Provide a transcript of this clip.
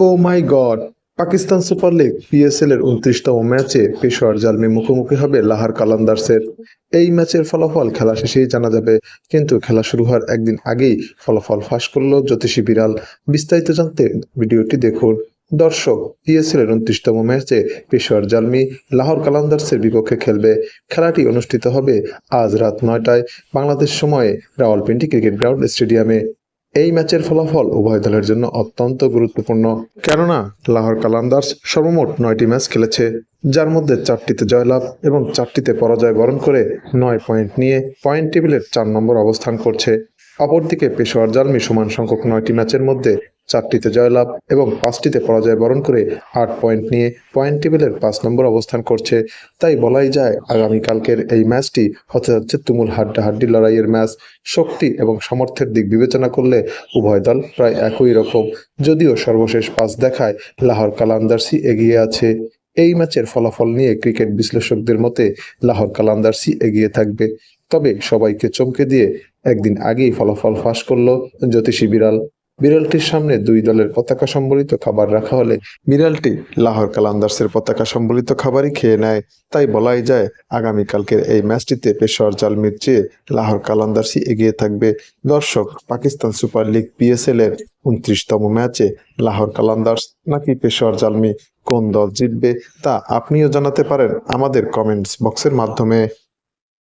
O my God. Pakistan super league PSL এর উনত্রিশতম ম্যাচে পেশোয়ার জালমি মুখোমুখি হবে লাহার কালান্দার্সের এই ম্যাচের ফলাফল খেলা শেষেই জানা যাবে, কিন্তু খেলা শুরু হওয়ার একদিন আগেই ফলাফল ফাঁস করল জ্যোতিষী বিড়াল। বিস্তারিত জানতে ভিডিওটি দেখুন। দর্শক, পিএসএল এর উনত্রিশতম ম্যাচে পেশোয়ার জালমি লাহোর কালান্দার্সের বিপক্ষে খেলবে। খেলাটি অনুষ্ঠিত হবে আজ রাত নয়টায় বাংলাদেশ সময়ে রাওয়ালপিন্ডি ক্রিকেট গ্রাউন্ড স্টেডিয়ামে। এই ম্যাচের ফলাফল উভয় দলের জন্য অত্যন্ত গুরুত্বপূর্ণ। কেননা, লাহোর কালান্দার্স সর্বমোট নয়টি ম্যাচ খেলেছে, যার মধ্যে চারটিতে জয়লাভ এবং চারটিতে পরাজয় বরণ করে নয় পয়েন্ট নিয়ে পয়েন্ট টেবিলের চার নম্বর অবস্থান করছে। অপরদিকে পেশোয়ার জালমি সমান সংখ্যক নয়টি ম্যাচের মধ্যে চারটিতে জয়লাভ এবং পাঁচটিতে পরাজয় বরণ করে আট পয়েন্ট নিয়ে পয়েন্ট টেবিলের পাঁচ নম্বর অবস্থান করছে। তাই বলাই যায়, আগামীকালকের এই ম্যাচটি হতে যাচ্ছে তুমুল হাড্ডাহাড্ডি লড়াইয়ের ম্যাচ। শক্তি এবং সামর্থ্যের দিক বিবেচনা করলে উভয় দল প্রায় একই রকম। যদিও সর্বশেষ পাঁচ দেখায় লাহোর কালান্দার্সি এগিয়ে আছে। এই ম্যাচের ফলাফল নিয়ে ক্রিকেট বিশ্লেষকদের মতে, লাহোর কালান্দার্সি এগিয়ে থাকবে। তবে সবাইকে চমকে দিয়ে একদিন আগেই ফলাফল ফাঁস করল জ্যোতিষী বিড়াল। বিড়ালটির সামনে দুই দলের পতাকা সম্বলিত খাবার রাখা হলে বিড়ালটি লাহোর কালান্দার্সের পতাকা সম্বলিত খাবারই খেয়ে নেয়। তাই বলাই যায়, আগামীকালকের এই ম্যাচটিতে পেশোয়ার জালমির চেয়ে লাহোর কালান্দার্সি এগিয়ে থাকবে। দর্শক, পাকিস্তান সুপার লিগ পিএসএল এর উনত্রিশতম ম্যাচে লাহোর কালান্দার্স নাকি পেশোয়ার জালমি কোন দল জিতবে তা আপনিও জানাতে পারেন আমাদের কমেন্টস বক্সের মাধ্যমে।